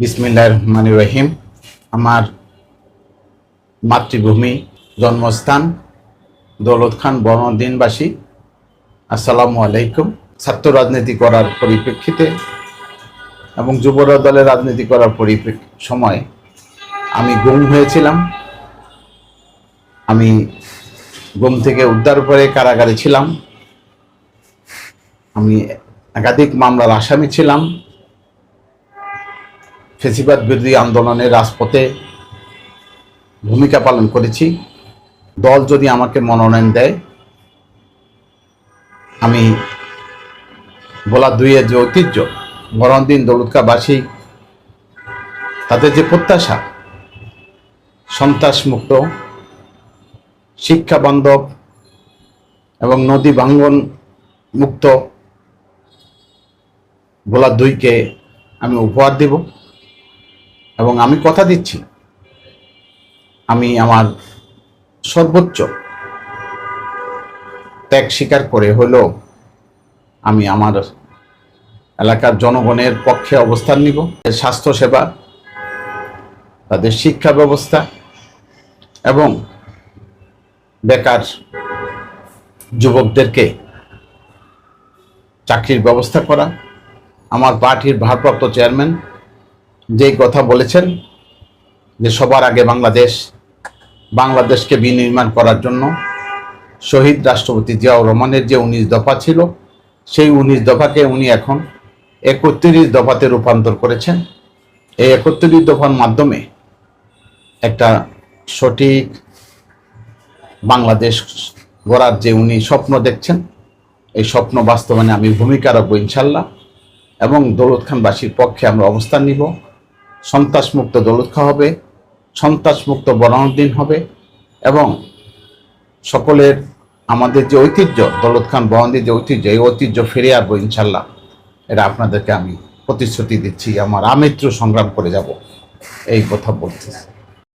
বিসমিল্লাহ রহমান রহিম আমার মাতৃভূমি, জন্মস্থান দৌলত খান বনদিনবাসী আসসালামু আলাইকুম। ছাত্র রাজনীতি করার পরিপ্রেক্ষিতে এবং যুবরা দলের রাজনীতি করার পরিপ্রেক্ষি, সময় আমি গুম হয়েছিলাম। আমি গুম থেকে উদ্ধার করে কারাগারে ছিলাম। আমি একাধিক মামলার আসামি ছিলাম। ফেসিবাদ বিরোধী আন্দোলনে রাজপথে ভূমিকা পালন করেছি। দল যদি আমাকে মনোনয়ন দেয়, আমি বলা দুইয়ের যে ঐতিহ্য বরণদিন দৌলতকাবাসী তাদের যে প্রত্যাশা, সন্ত্রাসমুক্ত শিক্ষা বান্ধব এবং নদী ভাঙ্গন মুক্ত গোলা দুইকে আমি উপহার দেব। এবং আমি কথা দিচ্ছি। আমি আমার সর্বোচ্চ ত্যাগ স্বীকার করে হলেও আমি আমার এলাকার জনগণের পক্ষে অবস্থান নিব। স্বাস্থ্যসেবা তাদের শিক্ষা ব্যবস্থা এবং বেকার যুবকদেরকে চাকরির ব্যবস্থা করা। আমার পার্টির ভারপ্রাপ্ত চেয়ারম্যান যেই কথা বলেছেন যে সবার আগে বাংলাদেশ, বাংলাদেশকে বিনির্মাণ করার জন্য শহীদ রাষ্ট্রপতি জিয়াউর রহমানের যে উনিশ দফা ছিল, সেই উনিশ দফাকে উনি এখন একত্রিশ দফাতে রূপান্তর করেছেন। এই একত্রিশ দফার মাধ্যমে একটা সঠিক বাংলাদেশ গড়ার যে উনি স্বপ্ন দেখছেন, এই স্বপ্ন বাস্তবায়নে আমি ভূমিকা রাখব ইনশাল্লাহ এবং দৌলত খানবাসীর পক্ষে আমরা অবস্থান নিব। সন্ত্রাসমুক্ত দলুৎখা হবে, সন্ত্রাসমুক্ত বনানুদ্দিন হবে এবং সকলের আমাদের যে ঐতিহ্য, দৌলত খান বহন্দির যে ঐতিহ্য, এই ঐতিহ্য ফিরে আসব ইনশাল্লাহ। এটা আপনাদেরকে আমি প্রতিশ্রুতি দিচ্ছি, আমার আমৃত্যু সংগ্রাম করে যাব। এই কথা বলতেছি।